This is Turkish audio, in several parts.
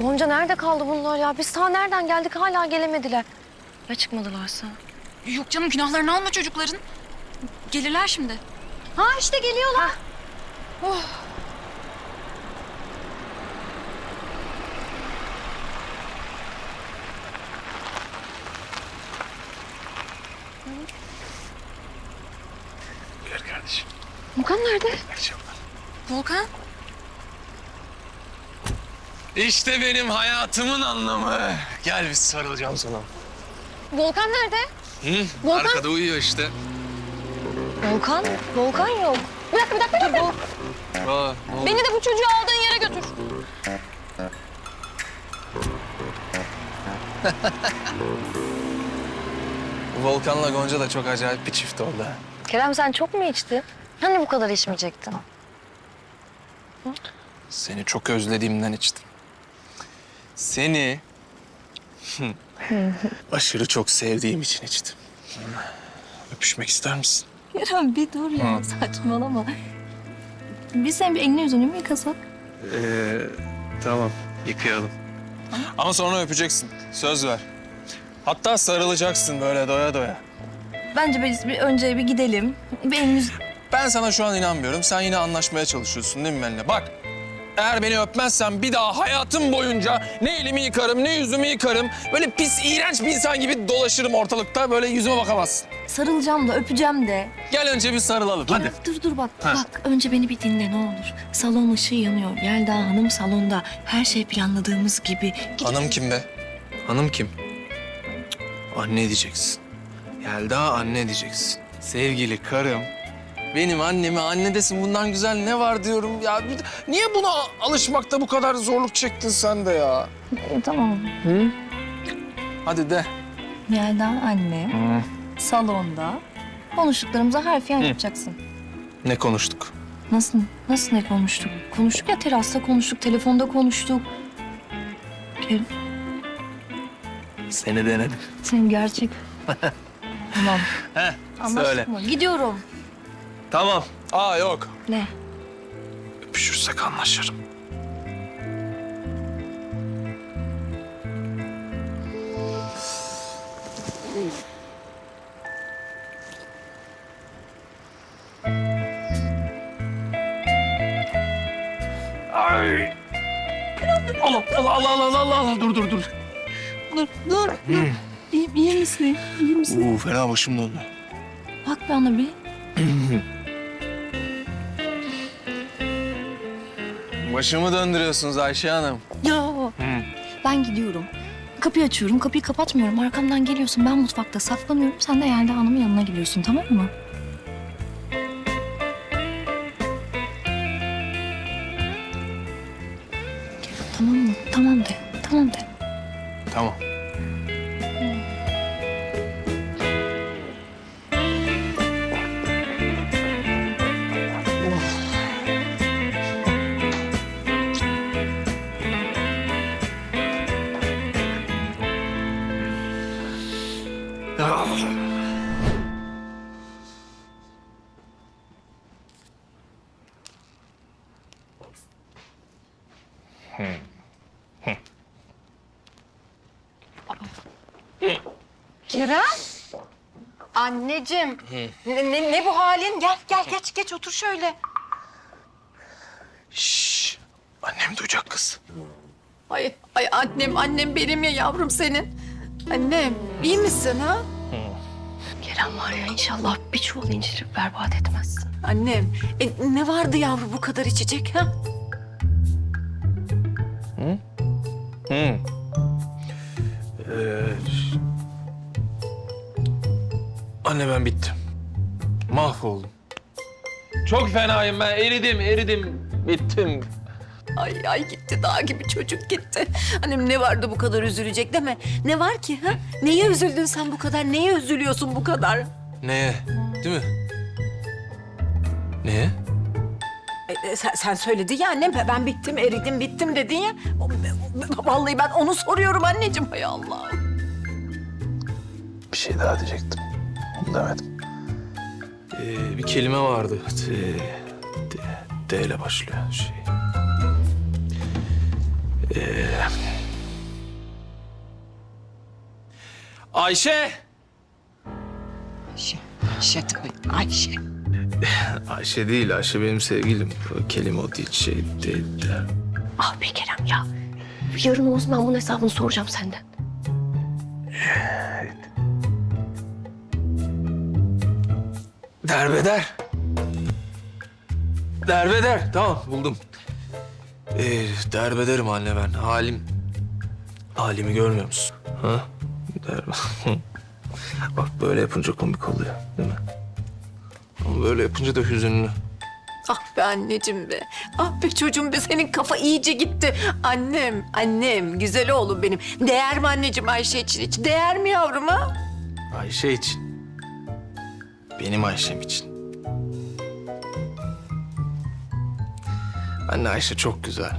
Gonca nerede kaldı bunlar ya? Biz ta nereden geldik hala gelemediler. Ya çıkmadılarsa? Yok canım günahlarını alma çocukların. Gelirler şimdi. Ha işte geliyorlar. Gel kardeşim. Mukan nerede? Akşamlar. Volkan. İşte benim hayatımın anlamı. Gel biz sarılacağım sana. Volkan nerede? Hı? Volkan? Arkada uyuyor işte. Volkan? Volkan yok. Bir dakika bir dakika bir dakika. Aa? Beni de bu çocuğu aldığın yere götür. Volkan'la Gonca da çok acayip bir çift oldu. Kerem sen çok mu içtin? Hani bu kadar içmeyecektin? Seni çok özlediğimden içtim. Seni aşırı çok sevdiğim için içtim. Öpüşmek ister misin? Kerem bir dur ya saçmalama. Biz senin bir elini yüzünü mü yıkasak? Ee, tamam. Yıkayalım. Ama sonra öpeceksin. Söz ver. Hatta sarılacaksın böyle doya doya. Bence biz bir önce bir gidelim. Bir elini yüz... Ben sana şu an inanmıyorum. Sen yine anlaşmaya çalışıyorsun değil mi benimle? Bak, eğer beni öpmezsen bir daha hayatım boyunca ne elimi yıkarım, ne yüzümü yıkarım. Böyle pis, iğrenç bir insan gibi dolaşırım ortalıkta. Böyle yüzüme bakamazsın. Sarılacağım da öpeceğim de. Gel önce bir sarılalım. Hadi. Dur dur bak. Ha. Bak önce beni bir dinle ne olur. Salon ışığı yanıyor. Yelda Hanım salonda. Her şey planladığımız gibi. Hanım kim be? Hanım kim? Cık, Anne diyeceksin. Yelda anne diyeceksin. Sevgili karım. Benim anneme anne desin bundan güzel ne var diyorum ya. Bir- Niye buna alışmakta bu kadar zorluk çektin sen de ya? E, tamam. Hadi de. Yelda anne. Salonda. Konuştuklarımıza harfiyen yapacaksın. Ne konuştuk? Nasıl, nasıl ne konuştuk? Konuştuk ya terasta konuştuk, telefonda konuştuk. Kerem, Seni denedim. senin gerçek. tamam. Heh, Anlaştık söyle. mı? Gidiyorum. Tamam. Aa yok. Ne? Öpüşürsek anlaşırım. Ay. Allah Allah Allah Allah Allah Allah dur dur dur. Dur, dur. İyi, iyi misin? İyi misin? Oo fena başım döndü. Bak bana bir. Başımı döndürüyorsunuz Ayşe Hanım. Ya. Ben gidiyorum. Kapıyı açıyorum, kapıyı kapatmıyorum. Arkamdan geliyorsun. Ben mutfakta saklanıyorum. Sen de Yelda Hanım'ın yanına gidiyorsun, tamam mı? Kerem? Anneciğim. Ne, ne, ne bu halin? Gel gel geç geç otur şöyle. Şşş. Annem duyacak kız. Ay ay annem annem benim ya yavrum senin. Annem iyi misin ha? Kerem var ya inşallah bir çuval incirip berbat etmezsin. Annem e, ne vardı yavru bu kadar içecek ha? Hı. Ee, anne ben bittim. Mahvoldum. Çok fenayım ben. Eridim, eridim. Bittim. Ay ay gitti dağ gibi çocuk gitti. Annem ne vardı bu kadar üzülecek deme. Ne var ki ha? Neye üzüldün sen bu kadar? Neye üzülüyorsun bu kadar? Neye? Değil mi? Neye? E, e, sen, sen söyledin ya annem ben bittim eridim bittim dedin ya. Vallahi ben onu soruyorum anneciğim hay Allah. Bir şey daha diyecektim. Onu demedim. Ee, bir kelime vardı. D, D, D ile başlıyor şey. Ee, Ayşe! Ayşe, Ayşe tabii, Ayşe. Ayşe değil, Ayşe benim sevgilim. O kelime o değil, şey değil. Ah be Kerem ya. Yarın olsun ben bunun hesabını soracağım senden. Derbeder. Derbeder. Tamam buldum. Ee, derbederim anne ben. Halim. Halimi görmüyor musun? Ha? Derbe. Bak böyle yapınca komik oluyor değil mi? Böyle yapınca da hüzünlü. Ah be anneciğim be. Ah be çocuğum be senin kafa iyice gitti. Annem, annem, güzel oğlum benim. Değer mi anneciğim Ayşe için hiç? Değer mi yavrum ha? Ayşe için. Benim Ayşem için. Anne Ayşe çok güzel.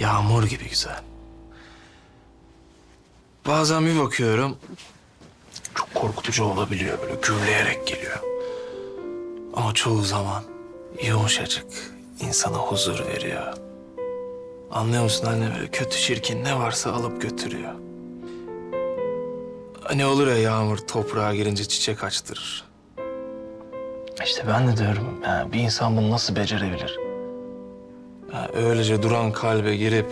Yağmur gibi güzel. Bazen bir bakıyorum. Korkutucu olabiliyor böyle gürleyerek geliyor. Ama çoğu zaman yumuşacık insana huzur veriyor. Anlıyor musun anne böyle kötü çirkin ne varsa alıp götürüyor. Hani olur ya yağmur toprağa girince çiçek açtırır. İşte ben de diyorum ya bir insan bunu nasıl becerebilir? Ya öylece duran kalbe girip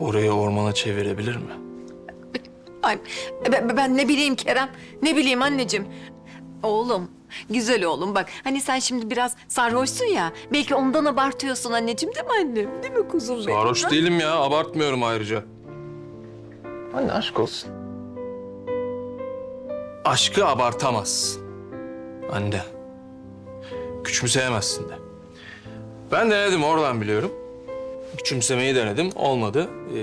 orayı ormana çevirebilir mi? Ay, ben, ben ne bileyim Kerem, ne bileyim anneciğim. Oğlum, güzel oğlum bak. Hani sen şimdi biraz sarhoşsun ya. Belki ondan abartıyorsun anneciğim değil mi annem? Değil mi kuzum benim? Sarhoş ha? değilim ya abartmıyorum ayrıca. Anne aşk olsun. Aşkı abartamazsın. Anne. Küçümseyemezsin de. Ben denedim oradan biliyorum. Küçümsemeyi denedim olmadı. Ee,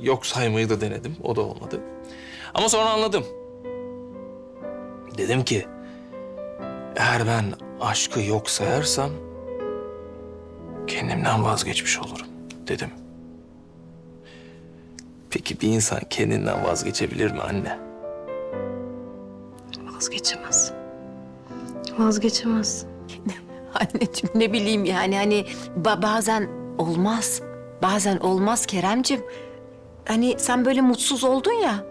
yok saymayı da denedim o da olmadı. Ama sonra anladım. Dedim ki eğer ben aşkı yok sayarsam kendimden vazgeçmiş olurum dedim. Peki bir insan kendinden vazgeçebilir mi anne? Vazgeçemez. Vazgeçemez. Anneciğim ne bileyim yani hani ba- bazen olmaz. Bazen olmaz Keremcim. Hani sen böyle mutsuz oldun ya.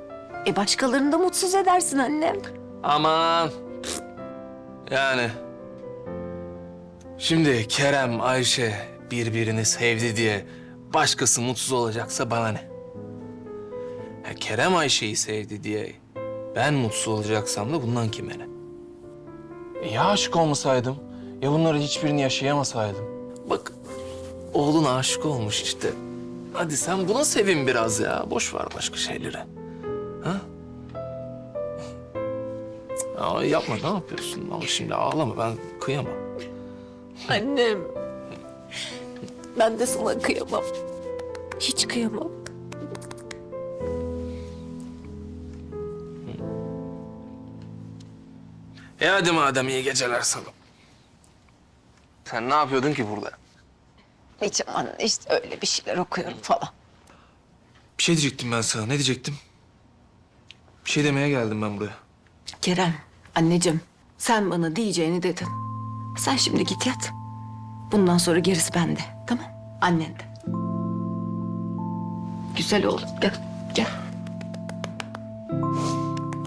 E başkalarını da mutsuz edersin annem. Aman. Yani. Şimdi Kerem, Ayşe birbirini sevdi diye başkası mutsuz olacaksa bana ne? Ya Kerem Ayşe'yi sevdi diye ben mutsuz olacaksam da bundan kime ne? E Ya aşık olmasaydım? Ya bunları hiçbirini yaşayamasaydım? Bak oğlun aşık olmuş işte. Hadi sen buna sevin biraz ya. Boş ver başka şeyleri. Ha? Aa, yapma ne yapıyorsun? Ama şimdi ağlama ben kıyamam. Annem. Ben de sana kıyamam. Hiç kıyamam. E hadi madem iyi geceler salım. Sen ne yapıyordun ki burada? Anne işte öyle bir şeyler okuyorum falan. Bir şey diyecektim ben sana. Ne diyecektim? Bir şey demeye geldim ben buraya. Kerem, anneciğim sen bana diyeceğini dedin. Sen şimdi git yat. Bundan sonra gerisi bende. Tamam? Annen de. Güzel oğlum gel. Gel.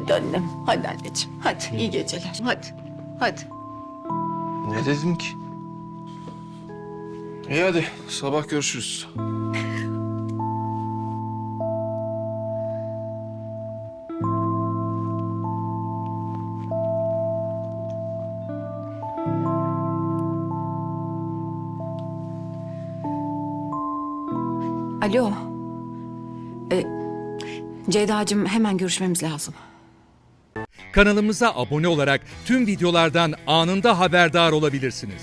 Hadi annem. Hadi anneciğim. Hadi iyi geceler. Hadi. Hadi. Ne dedim ki? İyi hadi sabah görüşürüz. Alo. Ee, Ceyda'cığım hemen görüşmemiz lazım. Kanalımıza abone olarak tüm videolardan anında haberdar olabilirsiniz.